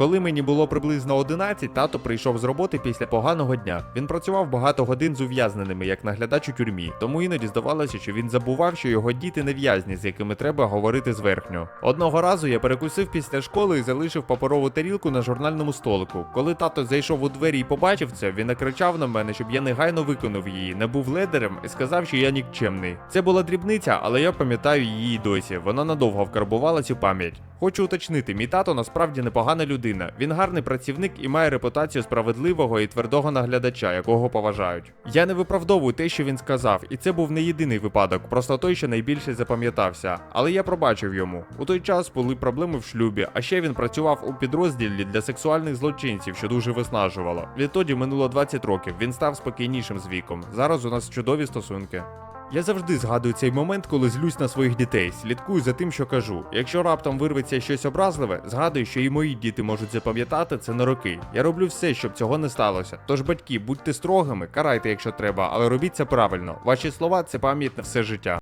Коли мені було приблизно 11, тато прийшов з роботи після поганого дня. Він працював багато годин з ув'язненими, як наглядач у тюрмі, тому іноді здавалося, що він забував, що його діти не в'язні, з якими треба говорити зверхньо. Одного разу я перекусив після школи і залишив паперову тарілку на журнальному столику. Коли тато зайшов у двері і побачив це, він накричав на мене, щоб я негайно виконав її, не був ледерем і сказав, що я нікчемний. Це була дрібниця, але я пам'ятаю її досі. Вона надовго вкарбувалась у пам'ять. Хочу уточнити, мій тато насправді непогана людина. Він гарний працівник і має репутацію справедливого і твердого наглядача, якого поважають. Я не виправдовую те, що він сказав, і це був не єдиний випадок, просто той, що найбільше запам'ятався. Але я пробачив йому. У той час були проблеми в шлюбі, а ще він працював у підрозділі для сексуальних злочинців, що дуже виснажувало. Відтоді минуло 20 років. Він став спокійнішим з віком. Зараз у нас чудові стосунки. Я завжди згадую цей момент, коли злюсь на своїх дітей, слідкую за тим, що кажу. Якщо раптом вирветься щось образливе, згадую, що і мої діти можуть запам'ятати це на роки. Я роблю все, щоб цього не сталося. Тож, батьки, будьте строгими, карайте, якщо треба, але робіть це правильно. Ваші слова це пам'ять на все життя.